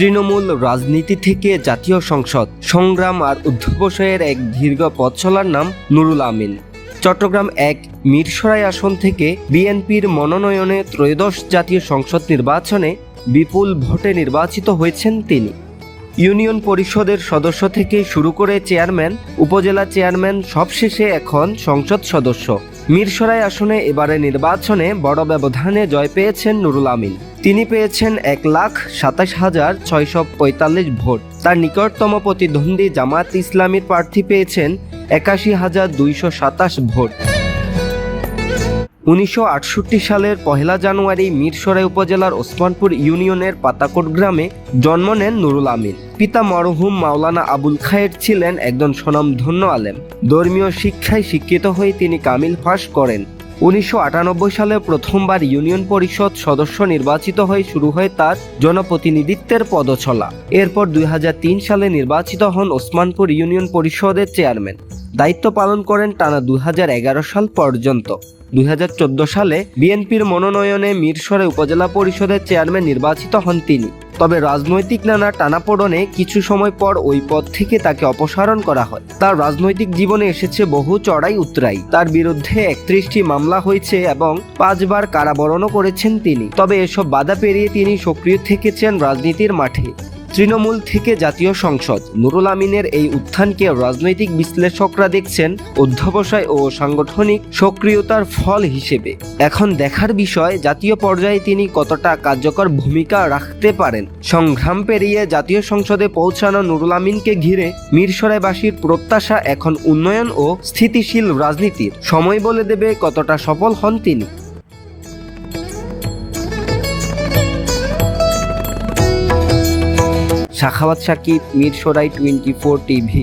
তৃণমূল রাজনীতি থেকে জাতীয় সংসদ, সংগ্রাম আর অধ্যবসায়ের এক দীর্ঘ পথ চলার নাম নুরুল আমিন। চট্টগ্রাম এক মিরসরাই আসন থেকে বিএনপির মনোনয়নে ত্রয়োদশ জাতীয় সংসদ নির্বাচনে বিপুল ভোটে নির্বাচিত হয়েছেন তিনি। ইউনিয়ন পরিষদের সদস্য থেকে শুরু করে চেয়ারম্যান, উপজেলা চেয়ারম্যান সবশেষে এখন সংসদ সদস্য। মিরসরাই আসনে এবারে নির্বাচনে বড় ব্যবধানে জয় পেয়েছেন নুরুল আমিন। তিনি পেয়েছেন এক লাখ সাতাশ হাজার ছয়শো পঁয়তাল্লিশ ভোট। তার নিকটতম প্রতিদ্বন্দ্বী জামাত ইসলামীর প্রার্থী পেয়েছেন একাশি হাজার দুইশো সাতাশ ভোট। উনিশশো আটষট্টি সালের পহেলা জানুয়ারি মিরসরাই উপজেলার ওসমানপুর ইউনিয়নের পাতাকোট গ্রামে জন্ম নেন নুরুল আমিন। পিতা মরহুম মাওলানা আবুল খায়ের ছিলেন একজন স্বনামধন্য আলেম। ধর্মীয় শিক্ষায় শিক্ষিত হয়ে তিনি কামিল ফাঁস করেন। উনিশশো আটানব্বই সালে প্রথমবার ইউনিয়ন পরিষদ সদস্য নির্বাচিত হয়ে শুরু হয় তার জনপ্রতিনিধিত্বের পদচলা এরপর দুই হাজার তিন সালে নির্বাচিত হন ওসমানপুর ইউনিয়ন পরিষদের চেয়ারম্যান। দায়িত্ব পালন করেন টানা দু হাজার এগারো সাল পর্যন্ত। দুই হাজার চোদ্দ সালে বিএনপির মনোনয়নে মিরসরে উপজেলা পরিষদের চেয়ারম্যান নির্বাচিত হন তিনি। তবে রাজনৈতিক নানা টানাপোড়নে কিছু সময় পর ওই পদ থেকে তাকে অপসারণ করা হয়। তার রাজনৈতিক জীবনে এসেছে বহু চড়াই উতরাই। তার বিরুদ্ধে একত্রিশটি মামলা হয়েছে এবং পাঁচবার কারাবরণও করেছেন তিনি। তবে এসব বাধা পেরিয়ে তিনি সক্রিয় থেকেছেন রাজনীতির মাঠে। তৃণমূল থেকে জাতীয় সংসদ। নুরুল আমিনের এই উত্থানকে রাজনৈতিক বিশ্লেষকরা দেখছেন অধ্যবসায় ও সাংগঠনিক সক্রিয়তার ফল হিসেবে। এখন দেখার বিষয়, জাতীয় পর্যায়ে তিনি কতটা কার্যকর ভূমিকা রাখতে পারেন? সংগ্রাম পেরিয়ে জাতীয় সংসদে পৌঁছানো নুরুল আমিনকে ঘিরে মিরসরাইবাসীর প্রত্যাশা এখন উন্নয়ন ও স্থিতিশীল রাজনীতির। সময় বলে দেবে কতটা সফল হন তিনি। Shakhawat Sakib Mirsarai twenty four TV.